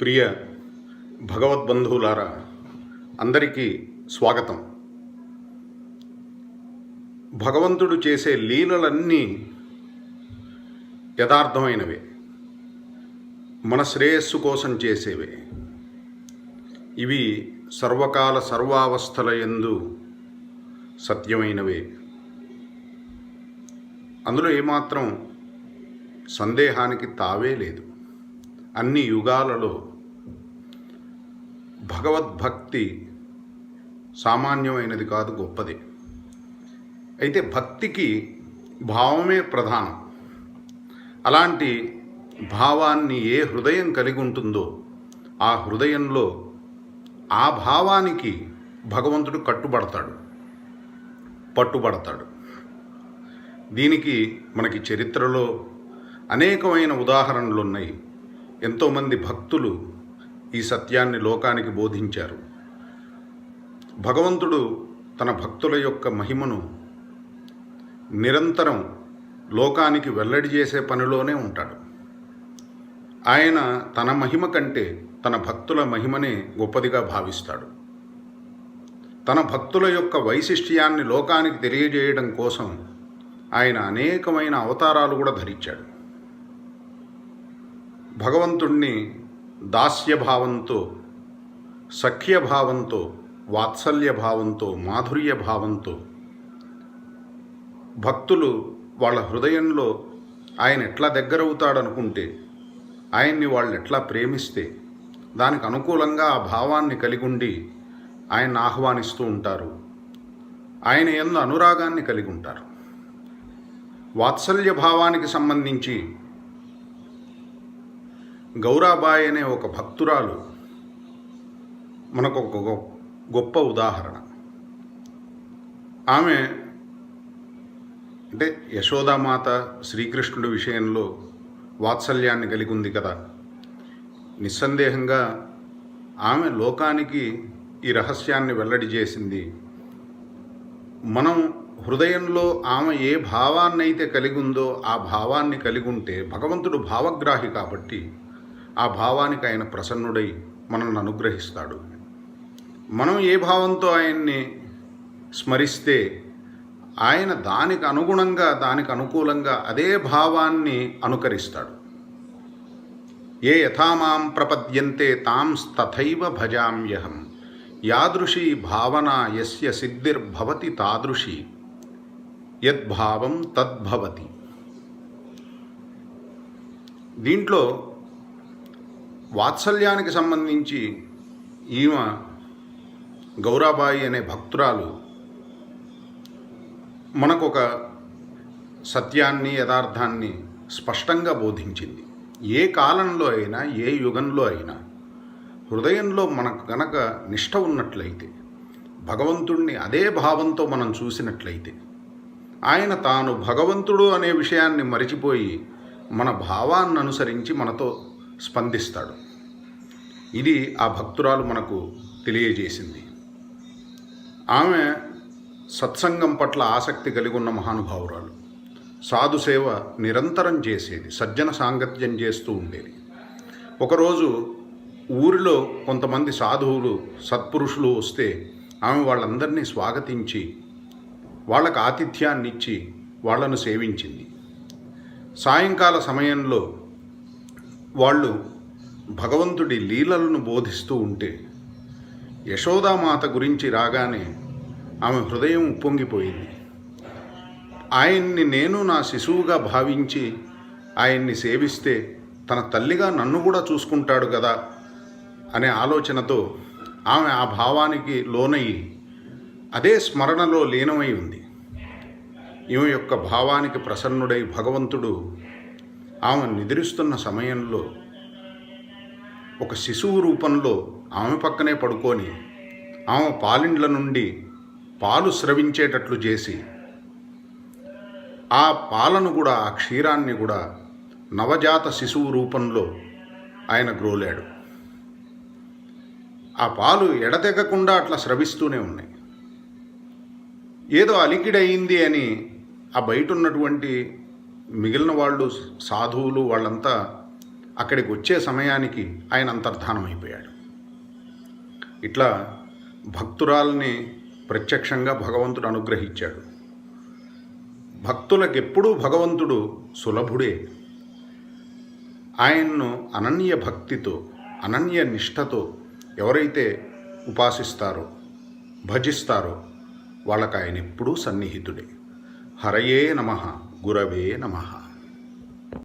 ప్రియ భగవద్బంధువులారా అందరికీ స్వాగతం. భగవంతుడు చేసే లీలలన్నీ యథార్థమైనవే. మన శ్రేయస్సు కోసం చేసేవే. ఇవి సర్వకాల సర్వావస్థల యందు సత్యమైనవే. అందులో ఏమాత్రం సందేహానికి తావే లేదు. అన్ని యుగాలలో భగవద్భక్తి సామాన్యమైనది కాదు గొప్పది. అయితే భక్తికి భావమే ప్రధానం. అలాంటి భావాన్ని ఏ హృదయం కలిగి ఉంటుందో ఆ హృదయంలో ఆ భావానికి భగవంతుడు కట్టుబడతాడు పట్టుబడతాడు. దీనికి మనకి చరిత్రలో అనేకమైన ఉదాహరణలు ఉన్నాయి. ఎంతోమంది భక్తులు ఈ సత్యాన్ని లోకానికి బోధించారు. భగవంతుడు తన భక్తుల యొక్క మహిమను నిరంతరం లోకానికి వెల్లడి చేసే పనిలోనే ఉంటాడు. ఆయన తన మహిమ కంటే తన భక్తుల మహిమనే గొప్పదిగా భావిస్తాడు. తన భక్తుల యొక్క వైశిష్ట్యాన్ని లోకానికి తెలియజేయడం కోసం ఆయన అనేకమైన అవతారాలు కూడా ధరించాడు. భగవంతుణ్ణి దాస్యభావంతో సఖ్యభావంతో వాత్సల్య భావంతో మాధుర్య భావంతో భక్తులు వాళ్ళ హృదయంలో ఆయన ఎట్లా దగ్గరవుతాడనుకుంటే ఆయన్ని వాళ్ళు ఎట్లా ప్రేమిస్తే దానికి అనుకూలంగా ఆ భావాన్ని కలిగి ఉండి ఆయన్ని ఆహ్వానిస్తూ ఉంటారు. ఆయన ఎందు అనురాగాన్ని కలిగి ఉంటారు వాత్సల్య భావానికి సంబంధించి గౌరాబాయి అనే ఒక భక్తురాలు మనకు ఒక గొ- గొప్ప ఉదాహరణ. ఆమె అంటే యశోదామాత శ్రీకృష్ణుడి విషయంలో వాత్సల్యాన్ని కలిగి ఉంది కదా. నిస్సందేహంగా ఆమె లోకానికి ఈ రహస్యాన్ని వెల్లడి చేసింది. మనం హృదయంలో ఆమె ఏ భావాన్నైతే కలిగి ఉందో ఆ భావాన్ని కలిగి ఉంటే భగవంతుడు భావగ్రాహి కాబట్టి ఆ భావానికి ఆయన ప్రసన్నుడై మనల్ని అనుగ్రహిస్తాడు. మనం ఏ భావంతో ఆయన్ని స్మరిస్తే ఆయన దానికి అనుగుణంగా దానికి అనుకూలంగా అదే భావాన్ని అనుకరిస్తాడు. ఏ యథామాం ప్రపద్యంతే తాం తథైవ భజామ్యహం. యాదృశీ భావన యస్య సిద్ధిర్భవతి తాదృశీ. యద్భావం తద్భవతి. దీంట్లో వాత్సల్యానికి సంబంధించి ఈమె గౌరాబాయి అనే భక్తురాలు మనకొక సత్యాన్ని యథార్థాన్ని స్పష్టంగా బోధించింది. ఏ కాలంలో అయినా ఏ యుగంలో అయినా హృదయంలో మనకు గనక నిష్ట ఉన్నట్లయితే భగవంతుణ్ణి అదే భావంతో మనం చూసినట్లయితే ఆయన తాను భగవంతుడు అనే విషయాన్ని మరిచిపోయి మన భావాన్ని అనుసరించి మనతో స్పందిస్తాడు. ఇది ఆ భక్తురాలు మనకు తెలియజేసింది. ఆమె సత్సంగం పట్ల ఆసక్తి కలిగి ఉన్న మహానుభావురాలు. సాధు సేవ నిరంతరం చేసేది సజ్జన సాంగత్యం చేస్తూ ఉండేది. ఒకరోజు ఊరిలో కొంతమంది సాధువులు సత్పురుషులు వస్తే ఆమె వాళ్ళందరినీ స్వాగతించి వాళ్ళకు ఆతిథ్యాన్ని ఇచ్చి వాళ్ళను సేవించింది. సాయంకాల సమయంలో వాళ్ళు భగవంతుడి లీలలను బోధిస్తూ ఉంటే యశోదామాత గురించి రాగానే ఆమె హృదయం ఉప్పొంగిపోయింది. ఆయన్ని నేను నా శిశువుగా భావించి ఆయన్ని సేవిస్తే తన తల్లిగా నన్ను కూడా చూసుకుంటాడు కదా అనే ఆలోచనతో ఆమె ఆ భావానికి లోనయ్యి అదే స్మరణలో లీనమై ఉంది. ఈమె యొక్క భావానికి ప్రసన్నుడై భగవంతుడు ఆమె నిద్రిస్తున్న సమయంలో ఒక శిశువు రూపంలో ఆమె పక్కనే పడుకొని ఆమె పాలిండ్ల నుండి పాలు స్రవించేటట్లు చేసి ఆ పాలను కూడా ఆ క్షీరాన్ని కూడా నవజాత శిశువు రూపంలో ఆయన గ్రోలాడు. ఆ పాలు ఎడతెగకుండా అట్లా స్రవిస్తూనే ఉన్నాయి. ఏదో అలికిడయింది అని ఆ బయట ఉన్నటువంటి మిగిలిన వాళ్ళు సాధువులు వాళ్ళంతా అక్కడికి వచ్చే సమయానికి ఆయన అంతర్ధానం అయిపోయాడు. ఇట్లా భక్తురాల్ని ప్రత్యక్షంగా భగవంతుడు అనుగ్రహించాడు. భక్తులకెప్పుడూ భగవంతుడు సులభుడే. ఆయన్ను అనన్య భక్తితో అనన్య నిష్ఠతో ఎవరైతే ఉపాసిస్తారో భజిస్తారో వాళ్ళకు ఆయన ఎప్పుడూ సన్నిహితుడే. హరయే నమ. గురవే నమః.